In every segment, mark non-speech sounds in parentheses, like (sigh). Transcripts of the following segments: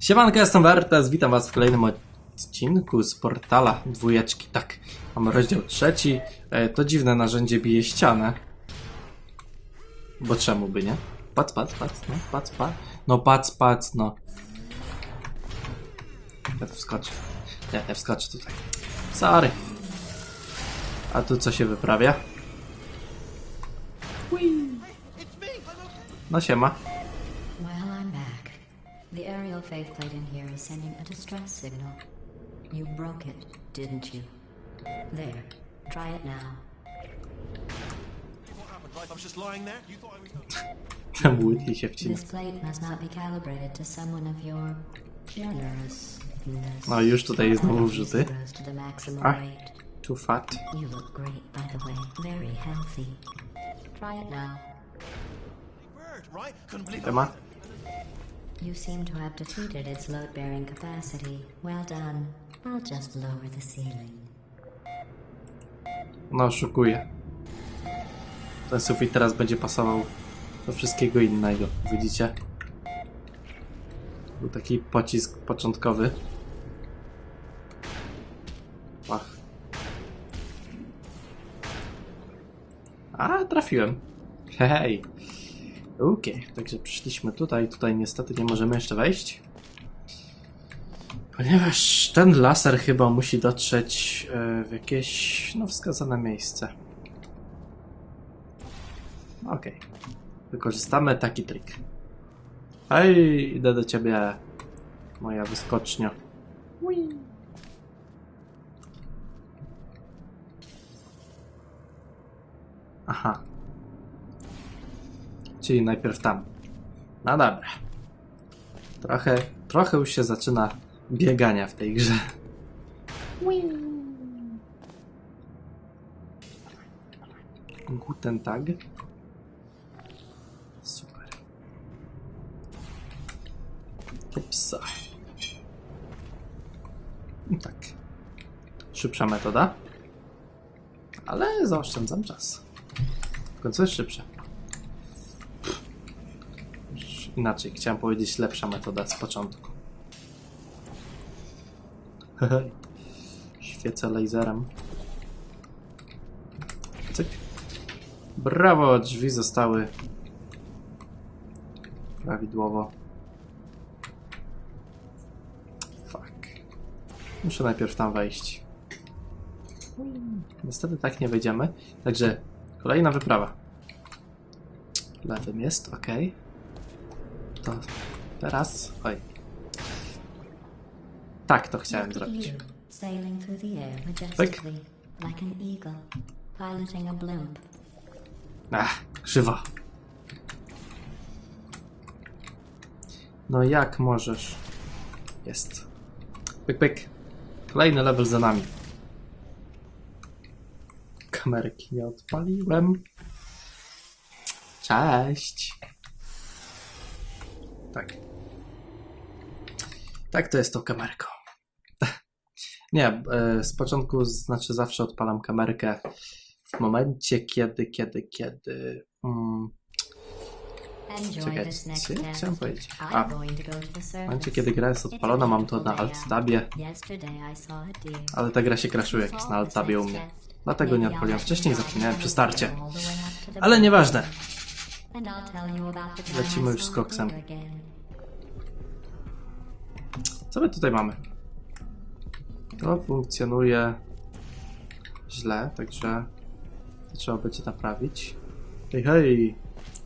Siemanko, jestem Wertes, witam was w kolejnym odcinku z portala dwójeczki. Tak, mamy rozdział trzeci. E, To dziwne narzędzie bije ścianę. Bo czemu by nie? Pac, pac, pac, no, pac, pac. No, pac, pac, no. Ja tu wskoczę. Nie, nie wskoczę tutaj. Sorry. A tu co się wyprawia? No siema. Back. The aerial faith plate in here is sending a distress signal. You broke it, didn't you? There. Try it now. What happened? Like I was just lying there? You thought I was. Ten łydki się wcina. This plate must not be calibrated to someone of your generousness. No już tutaj znowu wrzuty. Rose to the maximum Ah. rate. Too fat. You look great, by the way. Very healthy. Try it now. Bird, You seem to have defeated its load-bearing capacity. Well done. I'll just lower the ceiling. No, oszukuję. Ten sufit teraz będzie pasował do wszystkiego innego. Widzicie? Był taki pocisk początkowy. Ach. A, trafiłem. Hej. Okej, także przyszliśmy tutaj. Tutaj niestety nie możemy jeszcze wejść. Ponieważ ten laser chyba musi dotrzeć e, w jakieś no, wskazane miejsce. Okej. Wykorzystamy taki trik. Hej, idę do ciebie, moja wyskocznia. Ui. Aha. Czyli najpierw tam. No dobra. Trochę, trochę już się zaczyna biegania w tej grze. Guten Tag. Super. Upsa. Tak. Szybsza metoda. Ale zaoszczędzam czas. W końcu jest szybsza. Już Inaczej, chciałem powiedzieć lepsza metoda z początku. (laughs) Świecę laserem. Cyk. Brawo, drzwi zostały prawidłowo. Fuck. Muszę najpierw tam wejść. Niestety tak nie wejdziemy. Także kolejna wyprawa. Lewym jest, ok. To teraz. Oj. Tak to chciałem zrobić. blimp. Ach, krzywo. No jak możesz? Jest. Pyk, pyk. Kolejny level za nami. Kamerki nie odpaliłem. Cześć. Tak. Tak to jest tą kamerką. (laughs) Nie, e, z początku znaczy zawsze odpalam kamerkę w momencie, kiedy, kiedy, kiedy. Mm, Czekaj, co chciałem powiedzieć? A. to to w momencie, kiedy gra jest odpalona, mam to na beautiful alt layout. tabie, Yesterday I saw a deer. ale ta gra się crashuje jak jest na alt tabie u mnie. Dlatego nie odpaliłem wcześniej, zapomniałem przy starcie. Ale nieważne. Lecimy już z koksem. Co my tutaj mamy? To funkcjonuje źle, także to trzeba będzie naprawić. Hej, hej!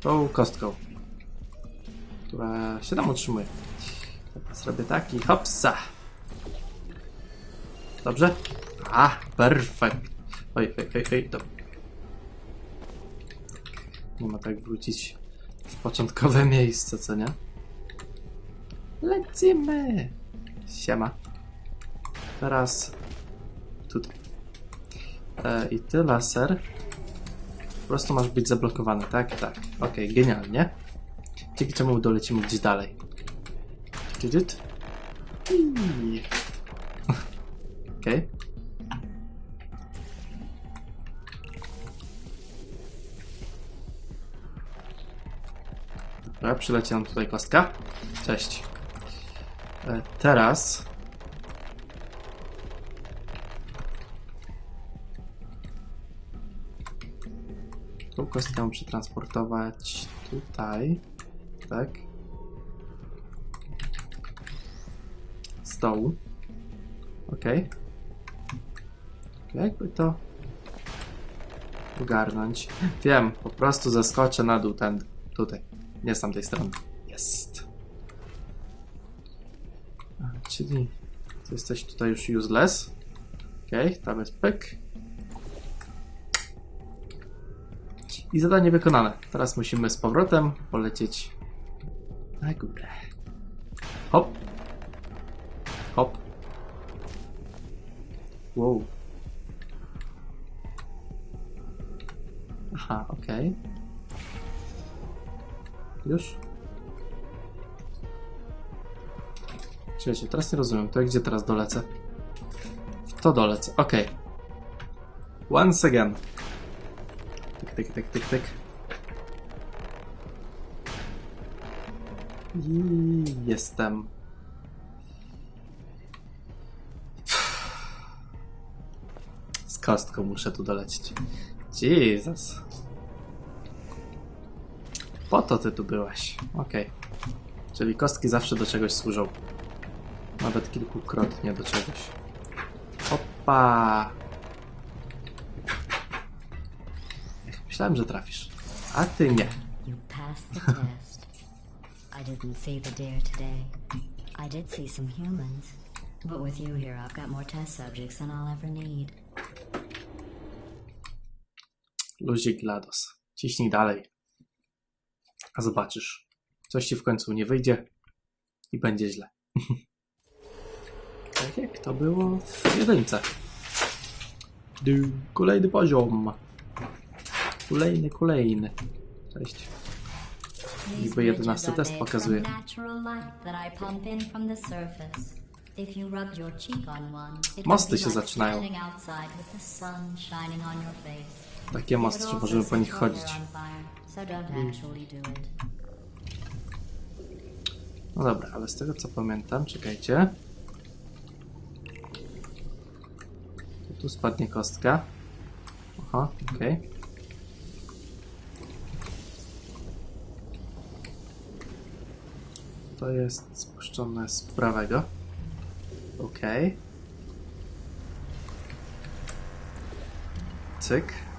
Tą kostką, która się tam utrzymuje. Zrobię taki, hopsa! Dobrze? A, perfekt! Oj, oj, oj, oj, dobra. Nie ma tak wrócić w początkowe (laughs) miejsce, co nie? Lecimy! Siema. Teraz tutaj. E, I ty laser. Po prostu masz być zablokowany, tak? Tak. Okej, genialnie. Dzięki czemu dolecimy gdzieś dalej. Tydyt. Ii. (laughs) Okej. Dobra, przyleci nam tutaj kostka. Cześć. E, teraz... Tą kostkę przetransportować tutaj. Tak. Z dołu. Ok. Jakby to ogarnąć. Wiem, po prostu zaskoczę na dół ten tutaj. Nie z tamtej strony. Jest. Czyli ty jesteś tutaj już useless. Ok, tam jest pyk. I zadanie wykonane. Teraz musimy z powrotem polecieć na górę. Hop. Hop. Wow. Aha, okej. Już? Czekajcie, teraz nie rozumiem. To gdzie teraz dolecę? W to dolecę, okej. Once again. Tyk, tyk, tyk, tyk, tyk. I jestem. Z kostką muszę tu dolecieć. Jesus. Po to ty tu byłaś. Okej. Czyli kostki zawsze do czegoś służą. Nawet kilkukrotnie do czegoś. Opa! Myślałem, że trafisz. A ty nie. You passed the test. I didn't see the deer today. I did see some humans. But with you here, I've got more test subjects than I'll ever need. Luzik GLaDOS. Ciśnij dalej. A zobaczysz. Coś ci w końcu nie wyjdzie i będzie źle. (laughs) tak jak to było w jedynce. Kolejny poziom. Kolejny, kolejny. Cześć. Niby jedenasty test pokazuje. Mosty się zaczynają. Takie mosty, że możemy po nich chodzić. No dobra, ale z tego co pamiętam, czekajcie. Tu spadnie kostka. Aha, okej. To jest spuszczone z prawego. Okej. Cyk.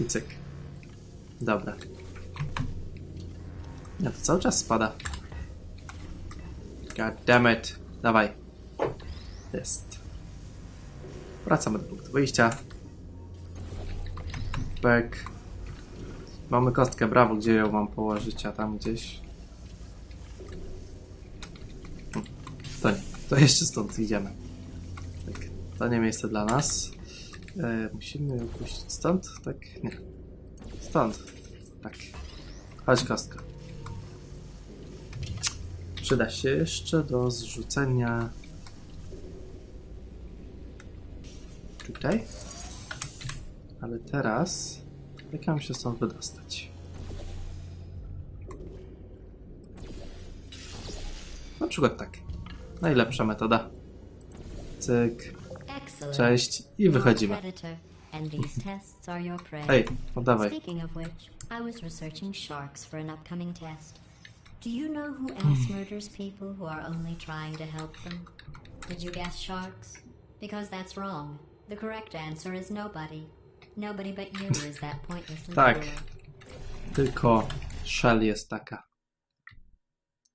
I cyk. Dobra. Ja to cały czas spada. God damn it. Dawaj. Jest. Wracamy do punktu wyjścia. Back. Mamy kostkę, brawo, gdzie ją mam położyć, a tam gdzieś. Hm, To nie, to jeszcze stąd idziemy. Tak, to nie miejsce dla nas. E, musimy ją puścić stąd? Tak, nie. Stąd. Tak. Chodź kostka. Przyda się jeszcze do zrzucenia. Tutaj. Ale teraz. Jak ja mam się stąd wydostać? Na przykład tak. Najlepsza metoda. Cyk. Cześć i wychodzimy. Ej, oddawaj. Speaking of which, I was researching sharks for an upcoming test. Do you know who else murders people who are only trying to help them? Did you guess sharks? Because that's wrong. The correct answer is nobody. Nobody but you is that pointlessly Tak. Tylko Shell jest taka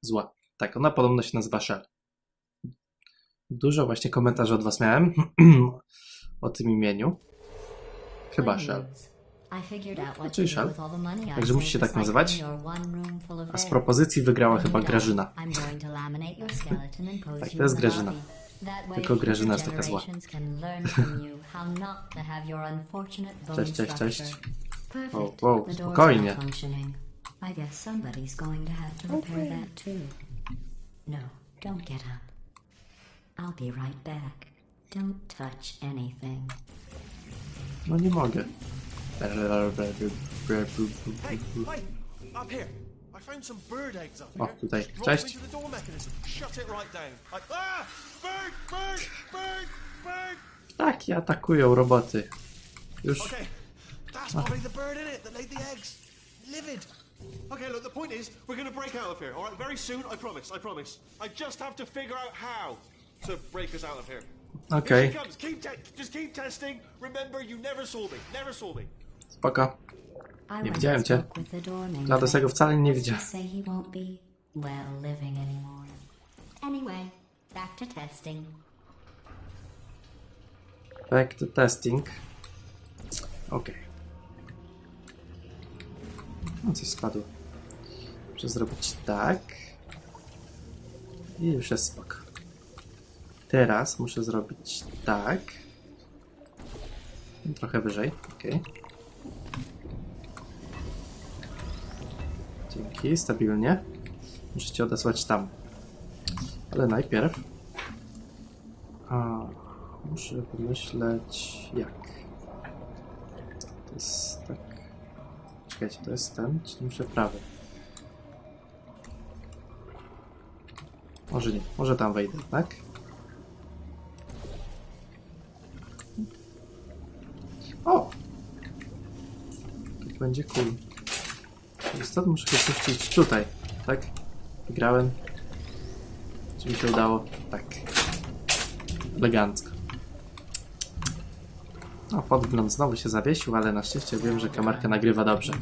zła. Tak, ona podobno się nazywa Shell. Dużo właśnie komentarzy od was miałem (clears throat) o tym imieniu. Chyba Shell. what Czyli Shell. Także saved musicie tak nazywać. A z propozycji wygrała chyba Grażyna. Tak, to jest Grażyna. Tylko Grażyna jest taka zła. Cześć, cześć, cześć. Wow, wow, spokojnie. I guess somebody's going to have to repair that too. No, don't get up. I'll be right back. Don't touch anything. No nie mogę. Hey, hey, up here. I found some bird eggs up O, here. tutaj. Drop Cześć. into the door mechanism. Shut it right down. I, ah! Bird! Bird! Bird! Bird! Ptaki atakują roboty. Już. Okay, that's probably the bird in it that laid the eggs. Livid. Okay, look, the point is, we're gonna break out of here, alright? Very soon, I promise, I promise. I just have to figure out how to break us out of here. Okej, Here comes. Keep te- just keep testing. Remember, you never saw me. Never saw me. spoko. Nie widziałem cię. doorman. Gladosego wcale nie widział. Anyway, back to testing. Back to testing. Okej. No coś spadło. Muszę zrobić tak. I już jest spoko. Teraz muszę zrobić tak. Trochę wyżej. Okej. Dzięki, stabilnie. Muszę cię odesłać tam. Ale najpierw... A, muszę wymyśleć jak. To jest tak... Czekajcie, to jest ten, czy muszę prawy? Może nie, może tam wejdę, tak? Będzie cool. Stąd muszę się puścić tutaj, tak? Wygrałem. Czy mi się udało? Tak. Elegancko. O, podgląd znowu się zawiesił, ale na szczęście wiem, że kamerka nagrywa dobrze. Oh.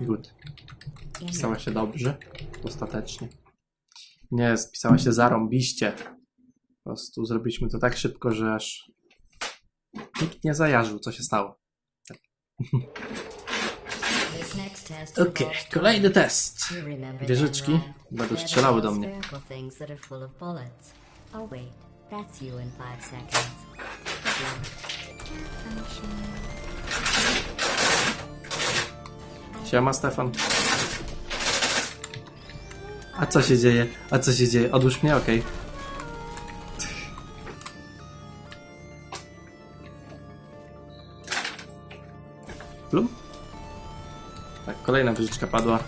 Good. Pisała się dobrze. Ostatecznie. Nie, spisała się zarąbiście. Po prostu zrobiliśmy to tak szybko, że aż nikt nie zajarzył, co się stało. Okej, involves kolejny test. Wieżyczki będą strzelały do mnie. spherical things A co się dzieje? A co się dzieje? Odłóż mnie, okej. Plum? Tak, kolejna wyżyczka padła.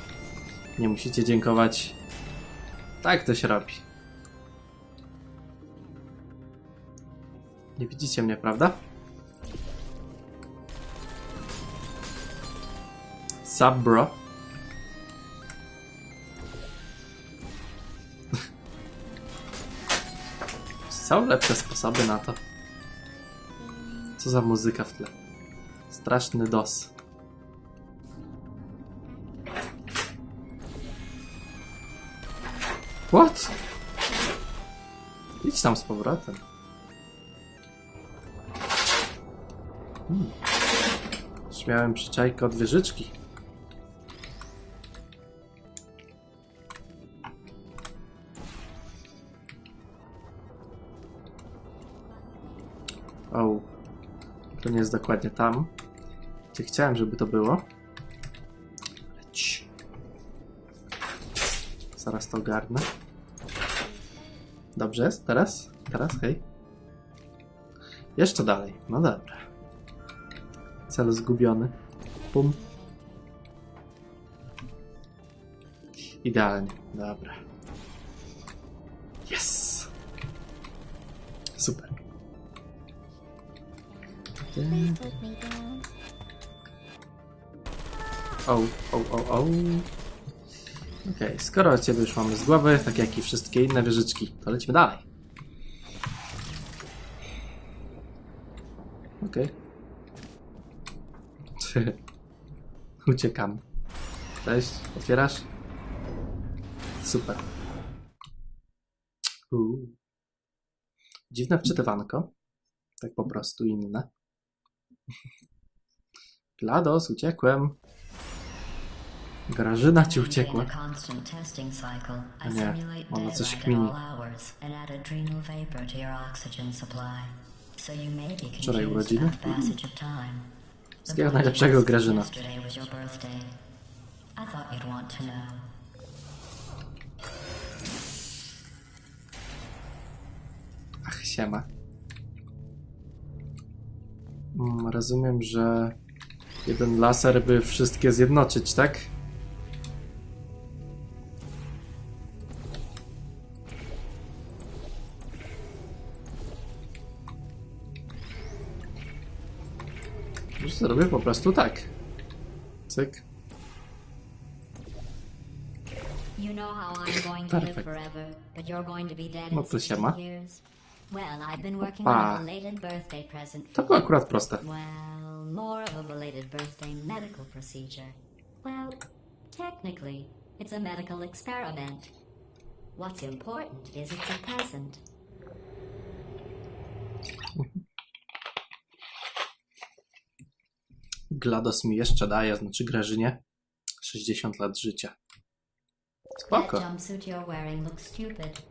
Nie musicie dziękować. Tak to się robi. Nie widzicie mnie, prawda? Sup, Są lepsze sposoby na to. Co za muzyka w tle. Straszny dos. What? Idź tam z powrotem. Hmm. Śmiałem przyczajkę od wieżyczki. To nie jest dokładnie tam, gdzie chciałem, żeby to było. Cii. Zaraz to ogarnę. Dobrze jest? Teraz? Teraz? Hej. Jeszcze dalej. No dobra. Cel zgubiony. Pum. Idealnie. Dobra. Yes! Super. O, o, o, o. Okej, skoro ciebie już mamy z głowy, tak jak i wszystkie inne wieżyczki, to lecimy dalej. Okej. (laughs) Uciekam. Cześć, otwierasz? Super. Uuu. Dziwne wczytywanko. Tak po prostu inne. GLaDOS, uciekłem. Grażyna ci uciekła. A Nie, ona coś kmini. Wczoraj urodziny? Wszystkiego najlepszego, Grażyna. Yesterday was rozumiem, że jeden laser by wszystkie zjednoczyć, tak? Zrobię po prostu tak. Cyk. Dead No to 60 siema. Opa. To było akurat proste. Well, technically, it's a medical experiment. What's important is it's a present. GLaDOS mi jeszcze daje, znaczy Grażynie, 60 lat życia. Spoko. That jumpsuit you're wearing looks stupid.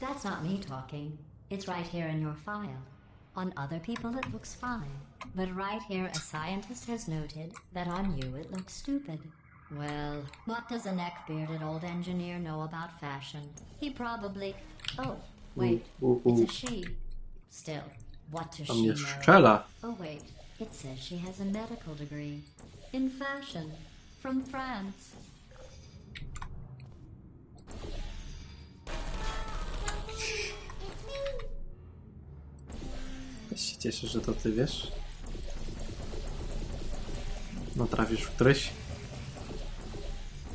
That's not me talking. It's right here in your file. On other people, it looks fine. But right here, a scientist has noted that on you, it looks stupid. Well, what does a neck-bearded old engineer know about fashion? He probably... Oh, wait. Ooh, ooh, ooh. It's a she. Still, what does she know? Oh, wait. It says she has a medical degree. In fashion. From France. Się cieszę, że to ty wiesz. No trafisz w któryś?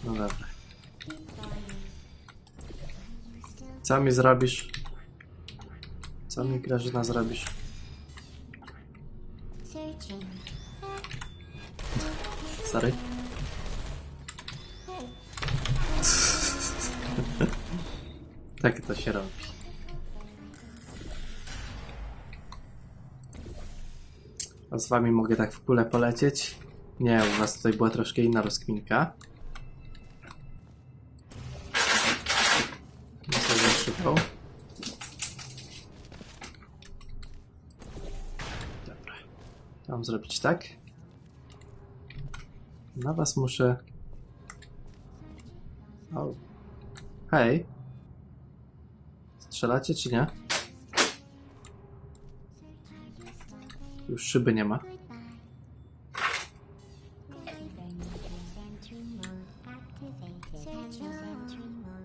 No dobra. Co mi zrobisz? Co mi Grażyna zrobisz? Sorry. (laughs) tak to się robi. A z wami mogę tak w kule polecieć? Nie, u was tutaj była troszkę inna rozkminka. Dobra. Mam zrobić tak. Na was muszę... O. Hej. Strzelacie czy nie? Już szyby nie ma.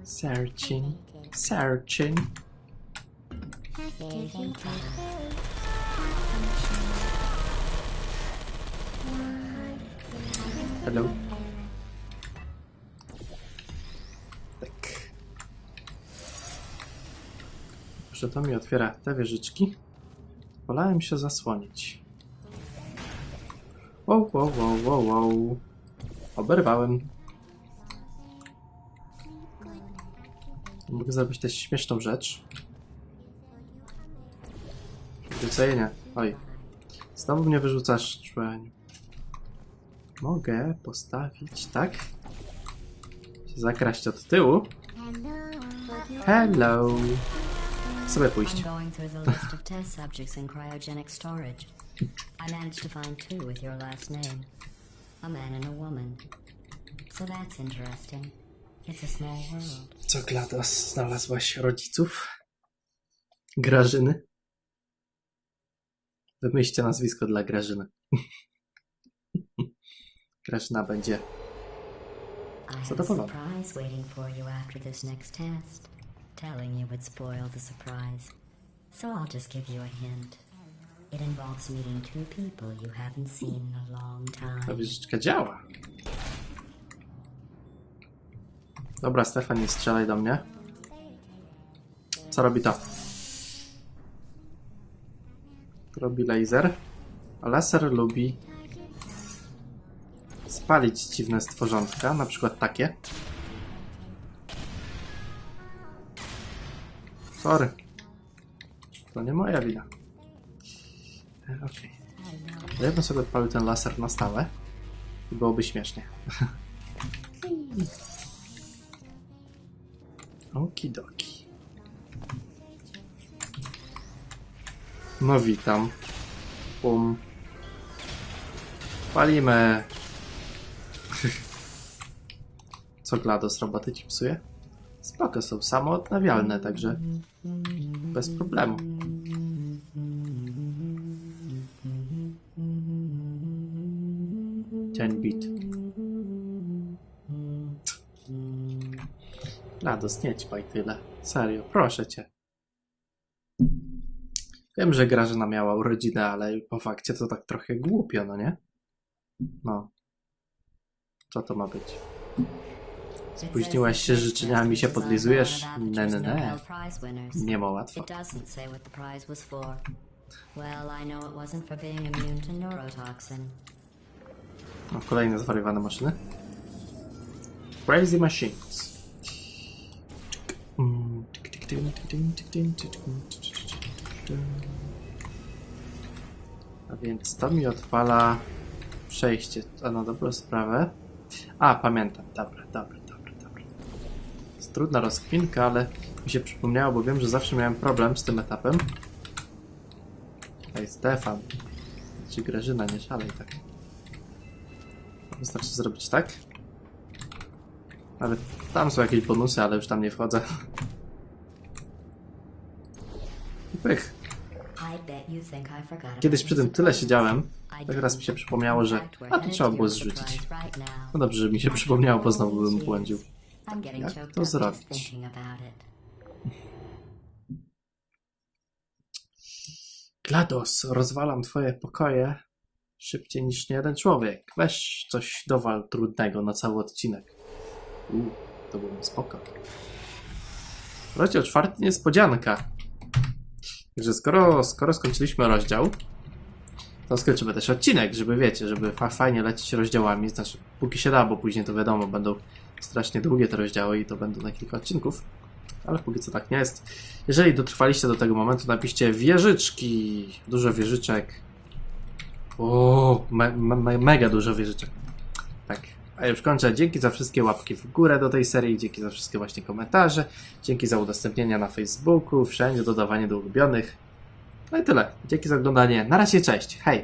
Searching, searching. Hello. Tak. Że to mi otwiera te wieżyczki. Wolałem się zasłonić. Wow, wow, wow, wow, wow. Oberwałem. Mogę zrobić też śmieszną rzecz. Wyrzucenie. Oj. Znowu mnie wyrzucasz, człeń. Mogę postawić tak. Zakraść od tyłu. Hello. Sobie pójść. I'm going through the list of test subjects in cryogenic storage. I managed to find two with your last name a man and a woman. So that's interesting. It's a small world. Co GLaDOS znalazłaś rodziców? Grażyny? Wymyślcie nazwisko dla Grażyny. (laughs) Grażyna będzie. I have a Zadowolona. surprise waiting for you after this next test. Telling you would spoil the surprise. So I'll just give you a hint. It involves meeting two people you haven't seen in a long Ta time. wieżyczka działa. Dobra, Stefan, nie strzelaj do mnie. Co robi? To robi laser. A laser lubi spalić dziwne stworzonka, na przykład takie. Sorry. To nie moja wina. E, Okej. To Ja bym sobie odpalił ten laser na stałe i byłoby śmiesznie. (laughs) Okidoki. No witam. Pum. Palimy. (laughs) Co GLaDOS roboty ci psuje? Spoko, są samoodnawialne, także bez problemu. Cień bit. Lados, nie ćpaj tyle. Serio, proszę cię. Wiem, że Grażyna miała urodzinę, ale po fakcie to tak trochę głupio, no nie? No. Co to ma być? Spóźniłaś się z życzeniami, się podlizujesz? Ne, ne, ne. Nie ma łatwo. Well, I know it wasn't for being immune to neurotoxin. Kolejne zwariowane maszyny. Crazy Machines. A więc to mi odpala przejście. A na dobrą sprawę. A, pamiętam. Dobra, dobra, dobra, dobra. Jest trudna rozkminka, ale mi się przypomniało, bo wiem, że zawsze miałem problem z tym etapem. Ej, Stefan. Czy Grażyna, nie szalej tak. Wystarczy zrobić tak. Ale tam są jakieś bonusy, ale już tam nie wchodzę. I pych. Kiedyś przy tym tyle siedziałem, tak raz mi się przypomniało, że a to trzeba było zrzucić. No dobrze, że mi się przypomniało, bo znowu bym błądził. Jak to zrobić? GLaDOS, rozwalam twoje pokoje szybciej niż nie jeden człowiek. Weź coś dowal trudnego na cały odcinek. Uuu, to było spoko. Rozdział czwarty, niespodzianka. Także skoro, skoro skończyliśmy rozdział, to skończymy też odcinek, żeby wiecie, żeby fa- fajnie lecieć rozdziałami. Znaczy, póki się da, bo później to wiadomo, będą strasznie długie te rozdziały i to będą na kilka odcinków. Ale póki co tak nie jest. Jeżeli dotrwaliście do tego momentu, napiszcie wieżyczki. Dużo wieżyczek. O, me, me, mega dużo wieżyczek. Tak. A już kończę. Dzięki za wszystkie łapki w górę do tej serii, dzięki za wszystkie właśnie komentarze, dzięki za udostępnienia na Facebooku, wszędzie dodawanie do ulubionych. No i tyle. Dzięki za oglądanie. Na razie, cześć. Hej!